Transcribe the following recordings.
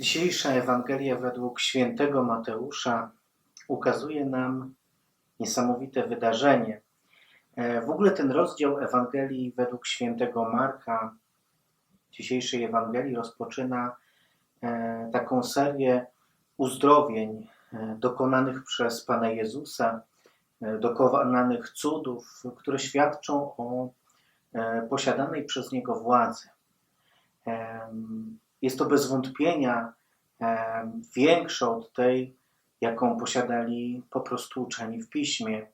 Dzisiejsza Ewangelia według świętego Mateusza ukazuje nam niesamowite wydarzenie. E, W ogóle ten rozdział Ewangelii według świętego Marka, dzisiejszej Ewangelii, rozpoczyna e, taką serię uzdrowień e, dokonanych przez Pana Jezusa, dokonanych cudów, które świadczą o posiadanej przez Niego władzy. Jest to bez wątpienia większe od tej, jaką posiadali po prostu uczeni w piśmie.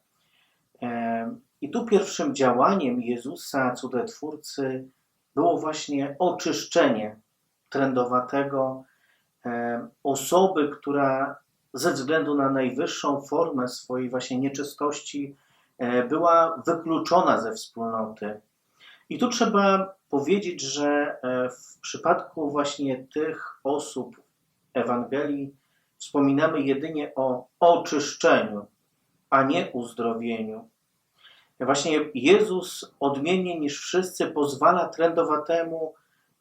I tu pierwszym działaniem Jezusa, cudotwórcy, było właśnie oczyszczenie trędowatego em, osoby, która ze względu na najwyższą formę swojej właśnie nieczystości e, była wykluczona ze wspólnoty. I tu trzeba powiedzieć, że e, w przypadku właśnie tych osób Ewangelii wspominamy jedynie o oczyszczeniu, a nie uzdrowieniu. Właśnie Jezus odmiennie niż wszyscy pozwala trędowatemu,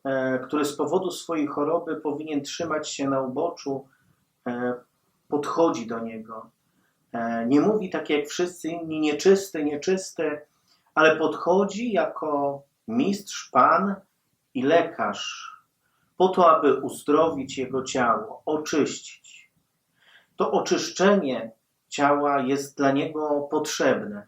e, który z powodu swojej choroby powinien trzymać się na uboczu, e, podchodzi do niego. Nie mówi tak jak wszyscy inni, nieczysty, nieczysty, ale podchodzi jako mistrz, pan i lekarz, po to, aby uzdrowić jego ciało, oczyścić. To oczyszczenie ciała jest dla niego potrzebne,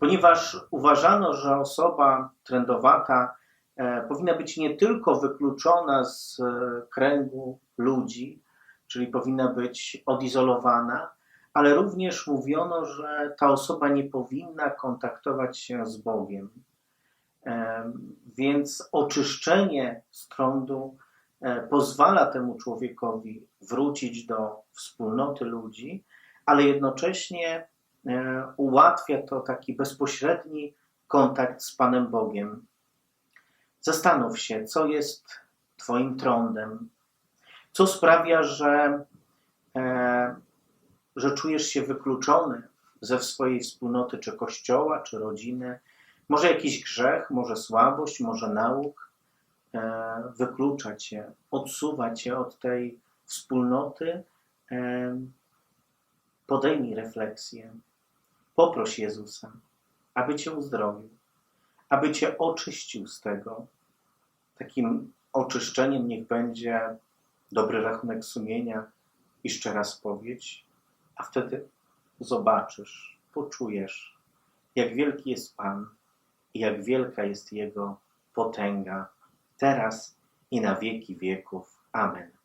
ponieważ uważano, że osoba trędowata e, powinna być nie tylko wykluczona z e, kręgu ludzi, czyli powinna być odizolowana, ale również mówiono, że ta osoba nie powinna kontaktować się z Bogiem. Em, Więc oczyszczenie z trądu e, pozwala temu człowiekowi wrócić do wspólnoty ludzi, ale jednocześnie e, ułatwia to taki bezpośredni kontakt z Panem Bogiem. Zastanów się, co jest Twoim trądem, co sprawia, że, e, że czujesz się wykluczony ze swojej wspólnoty, czy kościoła, czy rodziny. Może jakiś grzech, może słabość, może nauk e, wyklucza cię, odsuwa cię od tej wspólnoty. E, podejmij refleksję. Poproś Jezusa, aby cię uzdrowił, aby cię oczyścił z tego. Takim oczyszczeniem niech będzie dobry rachunek sumienia i szczera spowiedź, a wtedy zobaczysz, poczujesz, jak wielki jest Pan i jak wielka jest Jego potęga, teraz i na wieki wieków. Amen.